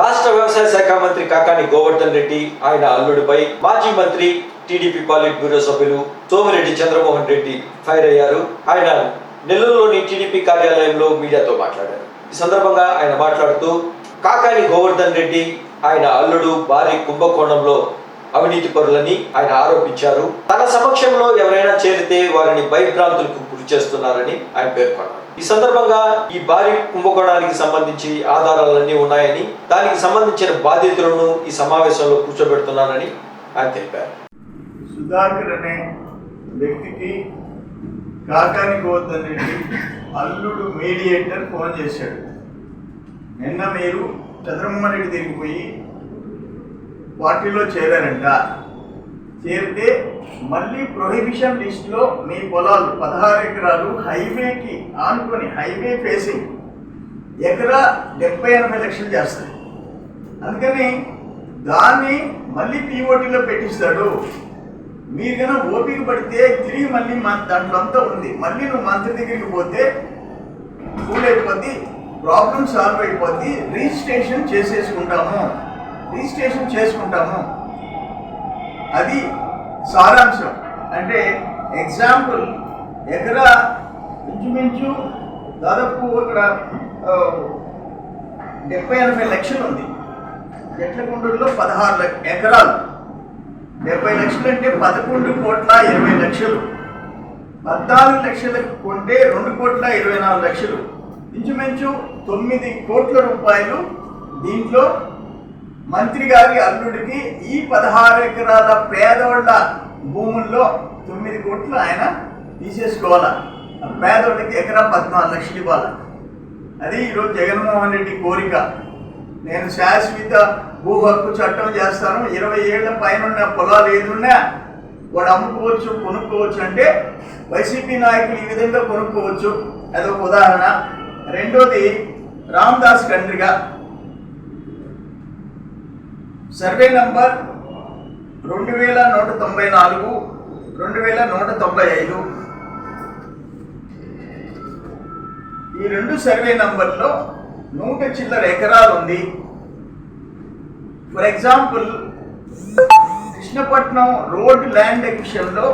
రాష్ట్ర వ్యవసాయ శాఖ మంత్రి కాకాని గోవర్ధన్ రెడ్డి ఆయన అల్లుడిపై మాజీ మంత్రి టీడీపీ పాలిట్ బ్యూరో సభ్యులు సోమిరెడ్డి చంద్రమోహన్ రెడ్డి ఫైర్ అయ్యారు. ఆయన నెల్లూరులోని టీడీపీ కార్యాలయంలో మీడియాతో మాట్లాడారు. ఈ సందర్భంగా ఆయన మాట్లాడుతూ కాకాని గోవర్ధన్ రెడ్డి ఆయన అల్లుడు భారీ కుంభకోణంలో అవినీతి పరులని ఆయన ఆరోపించారు. తన సమక్షంలో ఎవరైనా చేరితే వారిని భయభ్రాంతులకు గురి చేస్తున్నారని ఆయన పేర్కొన్నారు. ఈ సందర్భంగా ఈ భారీ కుంభకోణానికి సంబంధించి ఆధారాలన్నీ ఉన్నాయని దానికి సంబంధించిన బాధ్యతలను ఈ సమావేశంలో కూర్చోబెడుతున్నారని ఆయన తెలిపారు. సుధాకర్ అనే వ్యక్తికి కాకాని అల్లుడు మీడియేటర్ ఫోన్ చేశాడు. నిన్న మీరు చంద్రమ్మ రెడ్డి దగ్గరికి పోయి పార్టీలో చేరారంట. చేరితే మళ్ళీ ప్రొహిబిషన్ లిస్ట్లో మీ పొలాలు పదహారు ఎకరాలు హైవేకి ఆనుకొని హైవే ఫేసింగ్ ఎకరా డెబ్బై ఎనభై లక్షలు చేస్తాయి అందుకని దాన్ని మళ్ళీ పీఓటీలో పెట్టిస్తాడు. మీరు కనుక ఓపిక పడితే తిరిగి మళ్ళీ మన దాంట్లో అంతా ఉంది. మళ్ళీ నువ్వు మంత్రి దగ్గరికి పోతే కూల్ అయిపోద్ది ప్రాబ్లం సాల్వ్ అయిపోద్ది రిజిస్ట్రేషన్ చేసేసుకుంటాము. రిజిస్ట్రేషన్ చేసుకుంటాము. అది సారాంశం. అంటే ఎగ్జాంపుల్ ఎకరా ఇంచుమించు దాదాపు ఇక్కడ డెబ్బై ఎనభై లక్షలు ఉంది. ఎట్లకొండలో పదహారు లక్ష ఎకరాలు. డెబ్బై లక్షలు అంటే పదకొండు కోట్ల ఇరవై లక్షలు. పద్నాలుగు లక్షలకు కొంటే రెండు కోట్ల ఇరవై నాలుగు లక్షలు. ఇంచుమించు తొమ్మిది కోట్ల రూపాయలు దీంట్లో మంత్రి గారి అల్లుడికి ఈ పదహారు ఎకరాల పేదోళ్ళ భూముల్లో తొమ్మిది కోట్లు ఆయన తీసేసుకోవాలా. పేదోళ్ళకి ఎకరా పద్నాలుగు లక్షలు ఇవ్వాలి. అది ఈరోజు జగన్మోహన్ రెడ్డి కోరిక. నేను శాశ్వత భూ హక్కు చట్టం చేస్తాను. ఇరవై ఏళ్ళ పైన ఉన్న పొలాలు ఏదున్నా వాడు అమ్ముకోవచ్చు కొనుక్కోవచ్చు అంటే వైసీపీ నాయకులు ఈ విధంగా కొనుక్కోవచ్చు. అదొక ఉదాహరణ. రెండోది రామ్దాస్ కండ్రిగా సర్వే నంబర్ రెండు వేల నూట తొంభై నాలుగు రెండు వేల నూట తొంభై ఐదు. ఈ రెండు సర్వే నంబర్లో నూట చిల్లర ఎకరాలు ఉంది for example Krishnapatnam road land ఎక్విషన్లో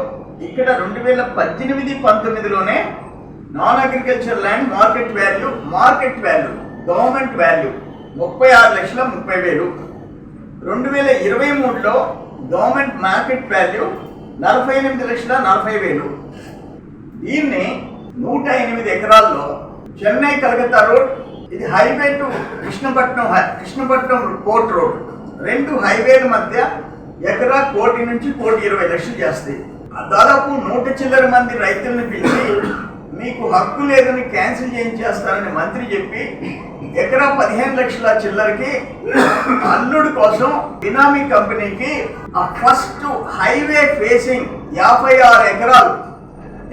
ఇక్కడ రెండు వేల పద్దెనిమిది పంతొమ్మిదిలోనే non agriculture land market value market value government value ముప్పై ఆరు లక్షల ముప్పై వేలు. రెండు వేల ఇరవై మూడులో గవర్నమెంట్ మార్కెట్ వాల్యూ నలభై ఎనిమిది లక్షల నలభై వేలు. దీన్ని నూట ఎనిమిది ఎకరాల్లో చెన్నై కలకత్తా రోడ్ ఇది highway to Krishnapatnam Krishnapatnam port road. రెండు హైవేల మధ్య ఎకరా కోటి నుంచి కోటి ఇరవై లక్షలు చేస్తాయి. దాదాపు నూట చిల్లర మంది రైతుల్ని పిలిచి మీకు హక్కు లేదని క్యాన్సిల్ చేయించేస్తారని మంత్రి చెప్పి ఎకరా పదిహేను లక్షల చిల్లరకి అల్లుడు కోసం బినామీ కంపెనీకి ఆ ఫస్ట్ హైవే ఫేసింగ్ యాభై ఆరు ఎకరాలు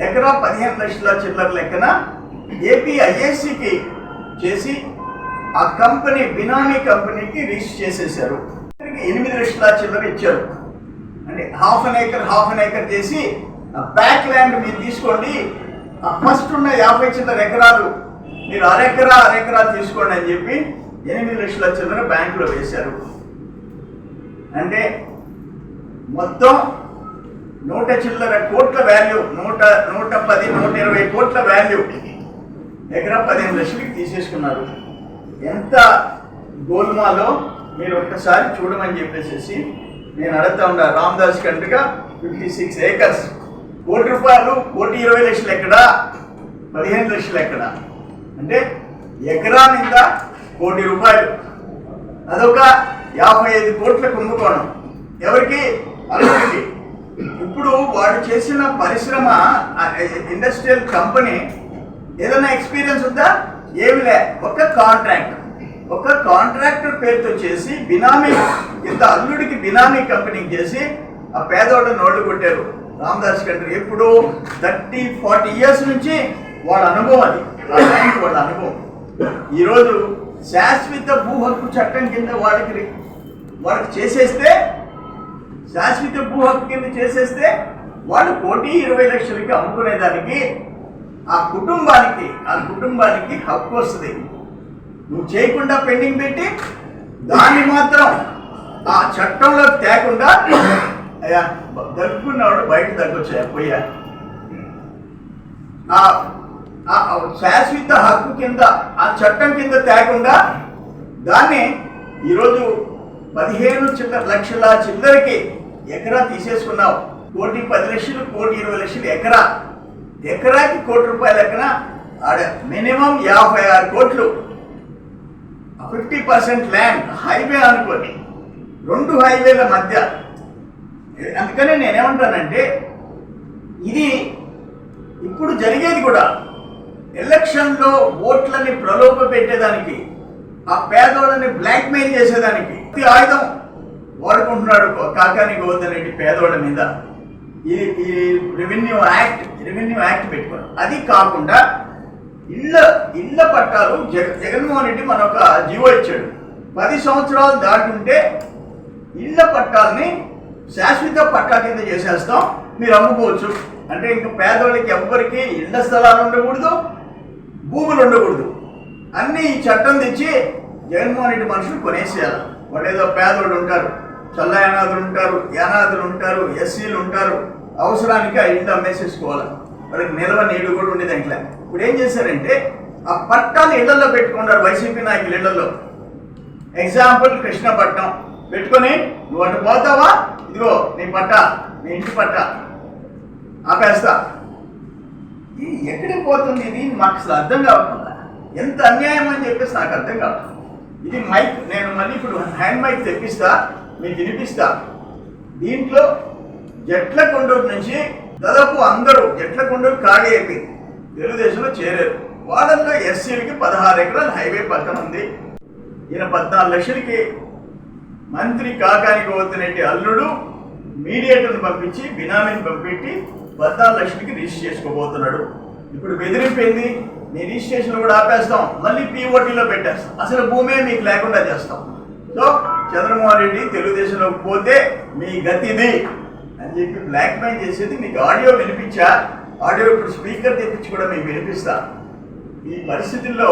ఎకరా పదిహేను లక్షల చిల్లర లెక్కన ఏపీ ఐఏసీకి చేసి ఆ కంపెనీ బినామీ కంపెనీకి రిజిస్టర్ చేసేసారు ఎనిమిది లక్షల చిల్లర ఇచ్చారు. అంటే half an acre half an acre చేసి ఆ బ్యాక్ ల్యాండ్ మీరు తీసుకోండి ఫస్ట్ ఉన్న యాభై చిల్లర ఎకరాలు మీరు అరెకరా అరెకరా తీసుకోండి అని చెప్పి ఎనిమిది లక్షల చిల్లర బ్యాంకులో వేశారు. అంటే మొత్తం నూట చిల్లర కోట్ల వాల్యూ నూట నూట పది నూట ఇరవై కోట్ల వాల్యూ ఎకరా పదిహేను లక్షలకి తీసేసుకున్నారు. ఎంత గోల్మాలో మీరు ఒక్కసారి చూడమని చెప్పేసి నేను అడుగుతా ఉన్నా రామ్దాస్ కంటుగా ఫిఫ్టీ సిక్స్ ఏకర్స్ కోటి రూపాయలు కోటి ఇరవై లక్షలు ఎక్కడా? పదిహేను లక్షలు ఎక్కడా? అంటే ఎకరా మీద కోటి రూపాయలు. అదొక యాభై ఐదు కోట్ల కుంభకోణం. ఎవరికి? అల్లుడికి. ఇప్పుడు వాడు చేసిన పరిశ్రమ ఇండస్ట్రియల్ కంపెనీ ఏదైనా ఎక్స్పీరియన్స్ ఉందా? ఏమి లే. ఒక కాంట్రాక్ట్ ఒక కాంట్రాక్టర్ పేరుతో చేసి బినామీ ఇంత అల్లుడికి బినామీ కంపెనీకి చేసి ఆ పేదవాడు నోళ్ళు కొట్టారు. రామదాస్ గారు ఎప్పుడు థర్టీ ఫార్టీ ఇయర్స్ నుంచి వాళ్ళ అనుభవం అది. వాళ్ళ అనుభవం. ఈరోజు శాశ్వత భూ హక్కు చట్టం కింద వాళ్ళకి వాళ్ళకి చేసేస్తే శాశ్వత భూ హక్కు కింద చేసేస్తే వాళ్ళు కోటి ఇరవై లక్షలకి అమ్ముకునేదానికి ఆ కుటుంబానికి ఆ కుటుంబానికి హక్కు వస్తుంది. నువ్వు చేయకుండా పెండింగ్ పెట్టి దాన్ని మాత్రం ఆ చట్టంలో తేకుండా అయ్యా దగ్గుకున్నవాడు బయట దగ్గొచ్చాయా? పోయా ఆ శాశ్వత హక్కు కింద ఆ చట్టం కింద తేకుండా దాన్ని ఈరోజు పదిహేను చిల్లర లక్షల చిల్లరకి ఎకరా తీసేసుకున్నావు. కోటి పది లక్షలు కోటి ఇరవై లక్షలు ఎకరా. ఎకరాకి కోటి రూపాయల ఎకరా ఆడ మినిమం యాభై ఆరు కోట్లు. ఫిఫ్టీ పర్సెంట్ ల్యాండ్ హైవే అనుకోని. రెండు హైవేల మధ్య అందుకనే నేనేమంటానంటే ఇది ఇప్పుడు జరిగేది కూడా ఎలక్షన్లో ఓట్లని ప్రలోభ పెట్టేదానికి ఆ పేదోళ్ళని బ్లాక్మెయిల్ చేసేదానికి ప్రతి ఆయుధం వాడుకుంటున్నాడు కాకాని గోవర్ధన్ రెడ్డి పేదోళ్ళ మీద. ఈ ఈ రెవెన్యూ యాక్ట్ రెవెన్యూ యాక్ట్ పెట్టుకున్నాం అది కాకుండా ఇళ్ళ ఇళ్ళ పట్టాలు జగ జగన్మోహన్ రెడ్డి మన ఒక జీవో ఇచ్చాడు. పది సంవత్సరాలు దాటుంటే ఇళ్ళ పట్టాలని శాశ్వత పట్టా కింద చేసేస్తాం. మీరు అమ్ముకోవచ్చు. అంటే ఇంకా పేదవాళ్ళకి ఎవ్వరికి ఇళ్ళ స్థలాలు ఉండకూడదు భూములు ఉండకూడదు. అన్నీ ఈ చట్టం తెచ్చి జగన్మోహన్ రెడ్డి మనుషులు కొనేసేయాలి. వాళ్ళు ఏదో పేదోళ్ళు ఉంటారు చల్ల యానాదులు ఉంటారు యానాదులు ఉంటారు ఎస్సీలు ఉంటారు. అవసరానికి ఆ ఇంట్లో అమ్మేసేసుకోవాలి. వాళ్ళకి నిల్వ నీళ్ళు కూడా ఉండేది ఇంట్లో ఇప్పుడు ఏం చేశారంటే ఆ పట్టాలు ఇళ్ళలో పెట్టుకున్నారు వైసీపీ నాయకులు ఇళ్ళలో ఎగ్జాంపుల్ కృష్ణపట్నం. పెట్టుకొని నువ్వు అటు పోతావా? ఇదిగో నీ పట్ట నీ ఇంటి పట్ట. ఆపేస్తా. ఇది ఎక్కడికి పోతుంది ఇది? మాకు అసలు అర్థం కావట్లేదు ఎంత అన్యాయం అని చెప్పేసి నాకు అర్థం కావట్లేదు ఇది మైక్ నేను మళ్ళీ ఇప్పుడు హ్యాండ్ మైక్ తెప్పిస్తా మీకు వినిపిస్తా. దీంట్లో జట్ల కొండూరు నుంచి దాదాపు అందరూ జట్ల కొండూరు ఖాళీ అయిపోయింది. తెలుగుదేశంలో చేరారు. వాళ్ళల్లో ఎస్సీలకి పదహారు ఎకరాలు హైవే పక్కన ఉంది. ఈయన పద్నాలుగు లక్షలకి మంత్రి కాకానికి పోతున్నట్టు అల్లుడు మీడియేటర్ని పంపించి బినామీని పంపించి పద్నాలుగు లక్షలకి రిజిస్టర్ చేసుకోబోతున్నాడు. ఇప్పుడు బెదిరింపింది? నీ రిజిస్ట్రేషన్ కూడా ఆపేస్తాం. మళ్ళీ పీఓటీలో పెట్టేస్తాం. అసలు భూమే మీకు లేకుండా చేస్తాం. సో చంద్రమోహన్ రెడ్డి తెలుగుదేశంలోకి పోతే మీ గతిది అని చెప్పి బ్లాక్ మెయిల్ చేసేది మీకు ఆడియో వినిపించా? ఆడియో ఇప్పుడు స్పీకర్ తెప్పించి కూడా మీకు వినిపిస్తా. ఈ పరిస్థితుల్లో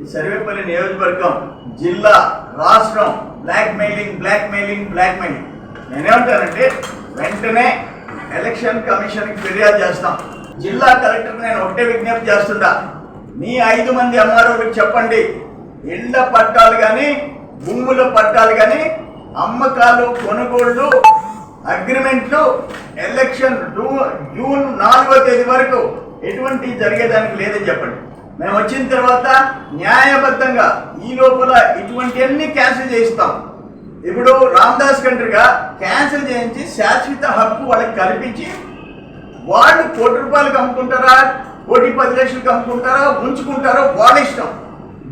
ఈ సర్వేపల్లి నియోజకవర్గం జిల్లా రాష్ట్రం blackmailing blackmailing blackmailing నేనేమంటానంటే వెంటనే ఎలక్షన్ కమిషన్కి ఫిర్యాదు చేస్తాం. జిల్లా కలెక్టర్ నేను ఒకటే విజ్ఞప్తి చేస్తుంటా. మీ ఐదు మంది అమ్మారోళ్ళకి చెప్పండి. ఎండ పట్టాలు కానీ భూముల పట్టాలు కానీ అమ్మకాలు కొనుగోళ్ళు అగ్రిమెంట్లు ఎలక్షన్ జూ- జూన్ నాలుగో తేదీ వరకు ఎటువంటి జరిగేదానికి లేదని చెప్పండి. మేము వచ్చిన తర్వాత న్యాయబద్ధంగా ఈ లోపల ఇటువంటివన్నీ క్యాన్సిల్ చేయిస్తాం. ఇప్పుడు రామ్దాస్ కంట్రీగా క్యాన్సిల్ చేయించి శాశ్వత హక్కు వాళ్ళకి కల్పించి వాళ్ళు కోటి రూపాయలు అమ్ముకుంటారా కోటి పది లక్షలకు అమ్ముకుంటారా ఉంచుకుంటారో వాళ్ళ ఇష్టం.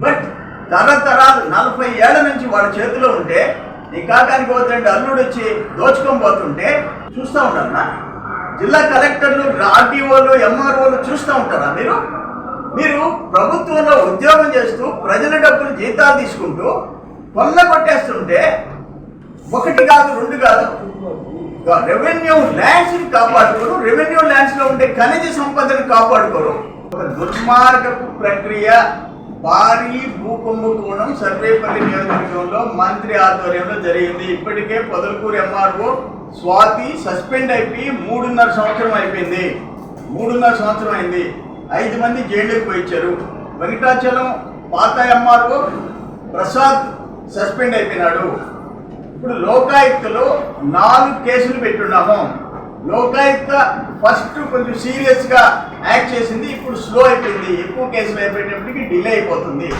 బట్ తరతరాలు నలభై ఏళ్ళ నుంచి వాళ్ళ చేతిలో ఉంటే ఈ కాకానికి పోతుంటే అల్లుడు వచ్చి దోచుకొని పోతుంటే చూస్తూ ఉంటారా? జిల్లా కలెక్టర్లు ఆర్టీఓలు ఎంఆర్ఓలు చూస్తూ ఉంటారా మీరు? మీరు ప్రభుత్వంలో ఉద్యోగం చేస్తూ ప్రజల డబ్బులు జీతాలు తీసుకుంటూ కొల్ల కొట్టేస్తుంటే ఒకటి కాదు రెండు కాదు. రెవెన్యూ ల్యాండ్స్ని కాపాడుకోరు రెవెన్యూ ల్యాండ్స్లో ఉండే ఖనిజ సంపదను కాపాడుకోరు. ఒక దుర్మార్గపు ప్రక్రియ భారీ భూకుంభకోణం సర్వేపల్లి నియోజకవర్గంలో మంత్రి ఆధ్వర్యంలో జరిగింది. ఇప్పటికే పొదలకూరు ఎంఆర్ఓ స్వాతి సస్పెండ్ అయిపోయి మూడున్నర సంవత్సరం అయిపోయింది. మూడున్నర సంవత్సరం అయింది. ఐదు మంది జైళ్ళకు పోయించారు వెంకటాచలం పాత ఎంఆర్ఓ ప్రసాద్ సస్పెండ్ అయిపోయినాడు. ఇప్పుడు లోకాయుక్తలో నాలుగు కేసులు పెట్టున్నాము. లోకాయుక్త ఫస్ట్ కొంచెం సీరియస్గా యాక్ట్ చేసింది ఇప్పుడు స్లో అయిపోయింది. ఎక్కువ కేసులు అయిపోయేటప్పటికి డిలే అయిపోతుంది.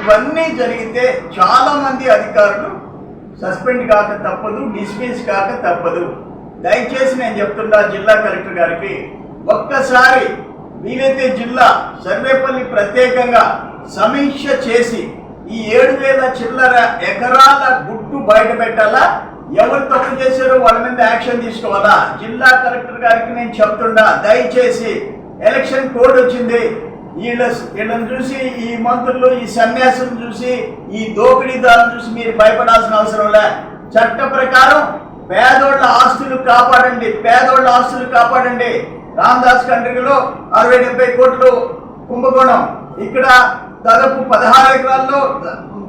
ఇవన్నీ జరిగితే చాలామంది అధికారులు సస్పెండ్ కాక తప్పదు డిస్మిస్ కాక తప్పదు. దయచేసి నేను చెప్తున్నా జిల్లా కలెక్టర్ గారికి ఒక్కసారి వీలైతే జిల్లా సర్వేపల్లి ప్రత్యేకంగా సమీక్ష చేసి ఈ ఏడు వేల చిల్లర ఎకరాల గుట్టు బయట పెట్టాలా? ఎవరు తప్పు చేశారో వాళ్ళ మీద యాక్షన్ తీసుకోవాలా? జిల్లా కలెక్టర్ గారికి నేను చెప్తుండా దయచేసి ఎలక్షన్ కోడ్ వచ్చింది. వీళ్ళ వీళ్ళని చూసి ఈ మంత్రులు ఈ సన్యాసం చూసి ఈ దోపిడీదారులను చూసి మీరు భయపడాల్సిన అవసరం లే. చట్ట ప్రకారం పేదోళ్ళ ఆస్తులు కాపాడండి పేదోళ్ళ ఆస్తులు కాపాడండి. రామదాస్ కంట్రీలో అరవై డెబ్బై కోట్లు కుంభకోణం. ఇక్కడ దాదాపు పదహారు ఎకరాల్లో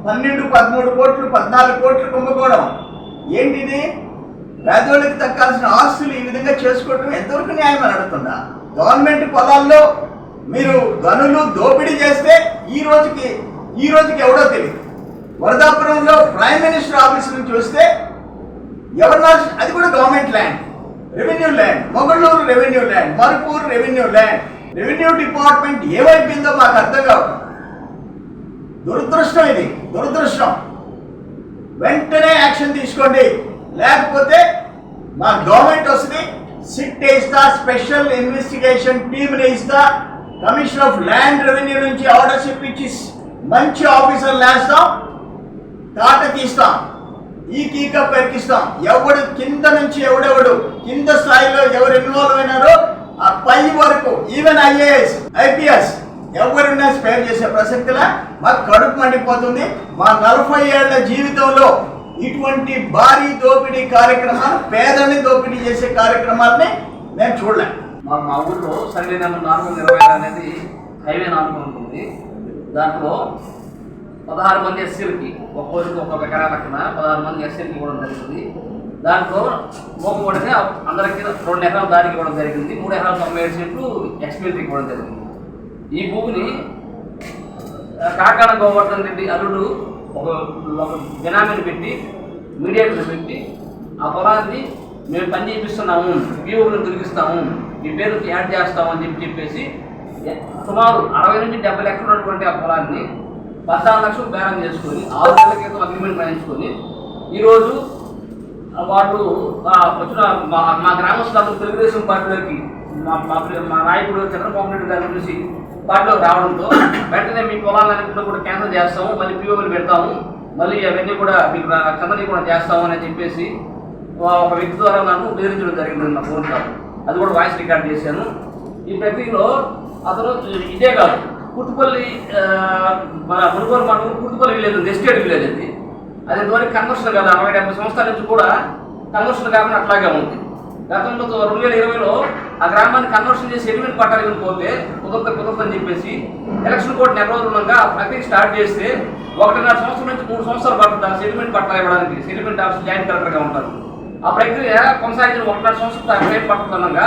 పన్నెండు పదమూడు కోట్లు పద్నాలుగు కోట్లు కుంభకోణం. ఏంటిది? పేదోళ్ళకి దక్కాల్సిన ఆస్తులు ఈ విధంగా చేసుకోవటం ఎంతవరకు న్యాయం అని అడుగుతుందా గవర్నమెంట్ పొలాల్లో మీరు గనులు దోపిడీ చేస్తే ఈ రోజుకి ఈ రోజుకి ఎవడో తెలియదు. వరదాపురంలో ప్రైమ్ మినిస్టర్ ఆఫీస్ నుంచి వస్తే అది కూడా government land. Revenue land Mogalluru revenue land Marupur revenue land revenue department ఏమైపోయిందో మాకు అర్థం కావడం దురదృష్టం ఇది దురదృష్టం. వెంటనే యాక్షన్ తీసుకోండి. లేకపోతే మా గవర్నమెంట్ వస్తుంది. సిట్ ఇస్తా స్పెషల్ ఇన్వెస్టిగేషన్ టీమ్ని ఇస్తా. కమిషన్ ఆఫ్ ల్యాండ్ రెవెన్యూ నుంచి ఆర్డర్షిప్ ఇచ్చి మంచి ఆఫీసర్లు వేస్తాం తాట తీస్తాం. ఈ కీక పరికిస్తాం ఎవడు కింద నుంచి ఎవడెవడు కింద స్థాయిలో ఎవరు ఇన్వాల్వ్ అయినారో ఆ పై వరకు ఈవెన్ ఐఏఎస్ ఐపీఎస్ ఎవరున్నా స్పేర్ చేసే ప్రసక్తిలా మాకు కడుపు మండిపోతుంది. మా నలభై ఏళ్ళ జీవితంలో ఇటువంటి భారీ దోపిడీ కార్యక్రమాలు పేదల్ని దోపిడీ చేసే కార్యక్రమాలని నేను చూడలే. మా మా ఊళ్ళో సండే నెల నాలుగు వందల ఇరవై అనేది హైవే నాలుగు ఉంటుంది. దాంట్లో పదహారు మంది ఎస్సీలకి ఒక్కోరికి ఒక్కొక్క ఎకరా లెక్కన పదహారు మంది ఎస్సీలకి ఇవ్వడం జరిగింది దాంట్లో మోపబడితే అందరికీ రెండు ఎకరాలు దానికి ఇవ్వడం జరిగింది మూడు ఎకరాలు తొంభై ఏడు సీట్లు ఎక్స్పీరియన్స్ ఇవ్వడం జరిగింది. ఈ భూమిని ఆ, కాకాడ గోవర్ధన్ రెడ్డి అల్లుడు ఒక ఒక బినామీని పెట్టి మీడియాను పెట్టి ఆ పొలాన్ని మేము పని చేపిస్తున్నాము పీఓలను తిరిగిస్తాము మీ పేరు యాడ్ చేస్తాము అని చెప్పి చెప్పేసి సుమారు అరవై నుంచి డెబ్బై లక్షలు ఉన్నటువంటి ఆ పొలాన్ని పద్నాలుగు లక్షలు బేరం చేసుకొని ఆరు నెలల క్రితం అగ్రిమెంట్ రాయించుకొని ఈరోజు వాళ్ళు వచ్చిన మా మా గ్రామస్తులందరూ తెలుగుదేశం పార్టీలోకి మా మా మా నాయకుడు చంద్రబాబు నాయుడు గారిని చూసి పార్టీలోకి రావడంతో వెంటనే మీ పొలాలన్నింటిలో కూడా క్యాన్సిల్ చేస్తాము మళ్ళీ పీఓలు పెడతాము మళ్ళీ అవన్నీ కూడా మీకు చంద్రని కూడా చేస్తాము అని చెప్పేసి ఒక వ్యక్తి ద్వారా నన్ను బెదిరించడం జరిగింది నా ఫోన్ కాల్ అది కూడా వాయిస్ రికార్డ్ చేశాను. ఈ ప్రక్రియలో అతను ఇదే కాదు. కూతుపల్లి మన మునుగోలు మండలం కుట్టుపల్లి విలేజ్ ఉంది ఎస్టేట్ విలేజ్ అది. అది ఇంతవరకు కన్వర్షన్ కాదు అరవై డెబ్బై సంవత్సరాల నుంచి కూడా కన్వర్షన్ కాకుండా అట్లాగే ఉంది. గతంలో రెండు వేల ఇరవైలో ఆ గ్రామాన్ని కన్వర్షన్ చేసి ఎలిమెంట్ పట్టాలి పోతే కుదరత కుదరదని చెప్పేసి ఎలక్షన్ కోడ్ నెల రోజులు ఉండగా ఆ ప్రక్రియ స్టార్ట్ చేస్తే ఒకటిన్నర సంవత్సరం నుంచి మూడు సంవత్సరాలు పడుతుంది ఆ సెటిల్మెంట్ పట్టాలు ఇవ్వడానికి సెటిల్మెంట్ ఆఫీస్ జాయింట్ కలెక్టర్గా ఉంటారు. ఆ ప్రక్రియ కొనసాగించిన ఒకటిన్నర సంవత్సరం టైం పడుతుందనగా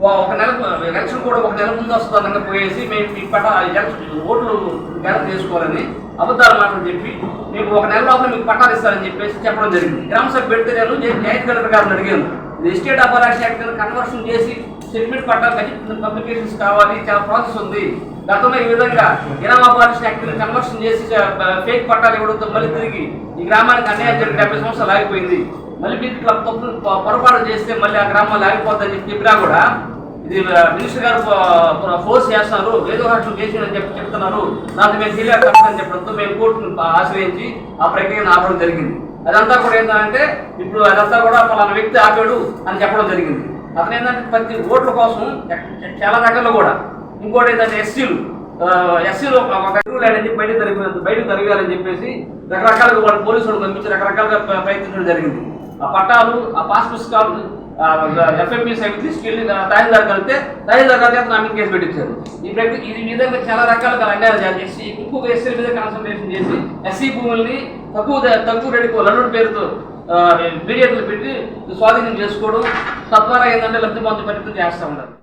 ఒక నెల ఎలక్షన్ కూడా ఒక నెల ముందు వస్తుందనగా పోయేసి మేము మీ పట్ట ఎలక్షన్ ఓట్లు గ్యారెంటీ చేసుకోవాలని అబద్ధాలు మాటలు చెప్పి మీకు ఒక నెల లోపల మీకు పట్టాలు ఇస్తారని చెప్పేసి చెప్పడం జరిగింది. గ్రామ సభ పెడితే నేను జై- జాయింట్ కలెక్టర్ గారిని అడిగాను. ఎస్టేట్ అపారాక్స్ యాక్ట్ కన్వర్షన్ చేసి సెటిల్మెంట్ పట్టాలు పబ్లికేషన్స్ కావాలి చాలా ప్రాసెస్ ఉంది. గతంలో ఈ విధంగా ఇనాం అపారాక్స్ యాక్ట్ కన్వర్షన్ చేసి ఫేక్ పట్టాలు ఇవ్వడంతో మళ్ళీ తిరిగి ఈ గ్రామానికి అన్యాయం జరిగి డెబ్బై సంవత్సరాలు ఆగిపోయింది. మళ్ళీ మీరు ఇట్లా తప్పు పొరపాటు చేస్తే మళ్ళీ ఆ గ్రామాలు ఆగిపోతాయని చెప్పినా కూడా. ఇది మినిస్టర్ గారు ఫో- ఫోర్స్ చేస్తున్నారు. ఏదో హాస్టల్ చేసిందని చెప్పి చెప్తున్నారు. నాకు మేము తెలియక కష్టం చెప్పడంతో మేము కోర్టును ఆశ్రయించి ఆ ప్రక్రియను ఆపడం జరిగింది. అదంతా కూడా ఏంటంటే ఇప్పుడు అదంతా కూడా పలానా వ్యక్తి ఆపాడు అని చెప్పడం జరిగింది. అతను ఏంటంటే ప్రతి ఓట్ల కోసం చాలా రకాల్లో కూడా. ఇంకోటి ఏంటంటే ఎస్సీలు. ఎస్సీలో ఒక అనేది బయట తరిగి బయట తరిగాలని చెప్పేసి రకరకాలుగా వాళ్ళు పోలీసులు పంపించి రకరకాలుగా ప్రయత్నించడం జరిగింది. ఆ పట్టాలు ఆ పాస్ పుస్తకాలు ఎఫ్ఎంపీ సైట్ తీసుకెళ్ళి తహసీల్దార్ కలిపితే తహసీల్దార్ కలిపితే అతను నా మీద కేసు పెట్టించారు. ఈ ప్రతి ఇది విధంగా చాలా రకాలుగా అన్యాయాలు జారీ చేసి ఇంకొక ఎస్సీ మీద కాన్సన్ట్రేషన్ చేసి ఎస్సీ భూముల్ని తక్కువ తక్కువ రేటుకు లల్లుడి పేరుతో మీడియాలు పెట్టి స్వాధీనం చేసుకోవడం తద్వారా ఏంటంటే లబ్ధి పొందే ప్రయత్నం చేస్తూ ఉన్నారు.